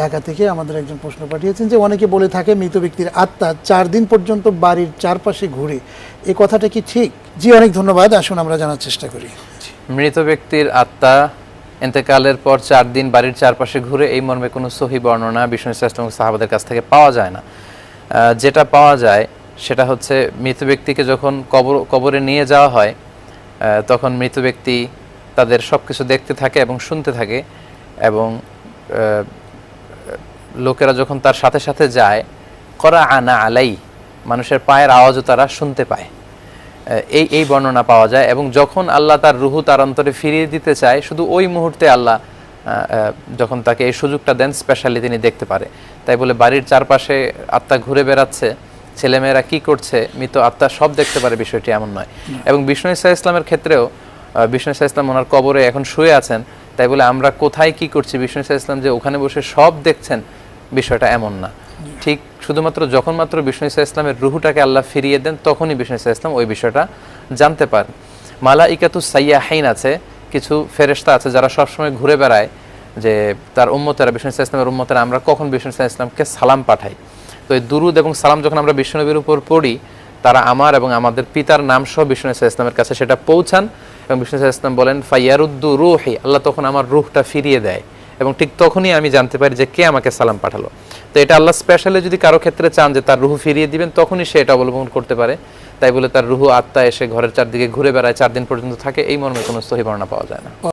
ঢাকা থেকে আমাদের একজন প্রশ্ন পাঠিয়েছেন যে অনেকে বলে থাকে মৃত ব্যক্তির আত্মা চার দিন পর্যন্ত বাড়ির চারপাশে ঘুরে। এ কথাটা কি ঠিক? জি, অনেক ধন্যবাদ। আসুন আমরা জানার চেষ্টা করি। মৃত ব্যক্তির আত্মা এতেকালের পর চার দিন বাড়ির চারপাশে ঘুরে, এই মর্মে কোনো সহি বর্ণনা বিষ্ণু ইসলাম সাহাবাদের কাছ থেকে পাওয়া যায় না। যেটা পাওয়া যায় সেটা হচ্ছে মৃত ব্যক্তিকে যখন কবর, কবরে নিয়ে যাওয়া হয় তখন মৃত ব্যক্তি তাদের সব কিছু দেখতে থাকে এবং শুনতে থাকে এবং লোকেরা যখন তার সাথে সাথে যায় করা আনা আলাই, মানুষের পায়ের আওয়াজও তারা শুনতে পায়। এই এই বর্ণনা পাওয়া যায় এবং যখন আল্লাহ তার রুহু তার অন্তরে ফিরিয়ে দিতে চায়, শুধু ওই মুহূর্তে আল্লাহ যখন তাকে এই সুযোগটা দেন স্পেশালি তিনি দেখতে পারে। তাই বলে বাড়ির চারপাশে আত্মা ঘুরে বেড়াচ্ছে, ছেলেমেয়েরা কি করছে, মৃত আত্মা সব দেখতে পারে, বিষয়টি এমন নয়। এবং বিষ্ণু ইসা ইসলামের ক্ষেত্রেও বিষ্ণু ইসা ইসলাম ওনার কবরে এখন শুয়ে আছেন, তাই বলে আমরা কোথায় কি করছি, বিষ্ণু ইসা ইসলাম যে ওখানে বসে সব দেখছেন বিষয়টা এমন না। ঠিক শুধুমাত্র যখন মাত্র বিষ্ণু ইসা ইসলামের রুহুটাকে আল্লাহ ফিরিয়ে দেন, তখনই বিষ্ণু ইসা ইসলাম ওই বিষয়টা জানতে পারেন। মালা ইকাতু সাইয়াহাইন আছে, কিছু ফেরেশতা আছে যারা সবসময় ঘুরে বেড়ায় যে তার উম্মতেরা, বিষ্ণু ইসা ইসলামের উম্মতেরা, আমরা কখন বিষ্ণু ইসা ইসলামকে সালাম পাঠাই? তো এই দুরুদ এবং সালাম যখন আমরা বিষ্ণুনবীর উপর পড়ি, তারা আমার এবং আমাদের পিতার নাম সহ বিষ্ণু ইসা ইসলামের কাছে সেটা পৌঁছান এবং বিষ্ণু ইসা ইসলাম বলেন, ফাইয়ারুদ্দু রুহি আল্লাহ তখন আমার রুহটা ফিরিয়ে দেয়। এবং ঠিক তখনই আমি জানতে পারি যে কে আমাকে সালাম পাঠালো। তো এটা আল্লাহ স্পেশালি যদি কারও ক্ষেত্রে চান যে তার রুহু ফিরিয়ে দিবেন, তখনই সে এটা অবলম্বন করতে পারে। তাই বলে তার রুহু আত্মা এসে ঘরের চারদিকে ঘুরে বেড়ায়, চার দিন পর্যন্ত থাকে, এই মর্মে কোনো সহি বর্ণনা পাওয়া যায় না।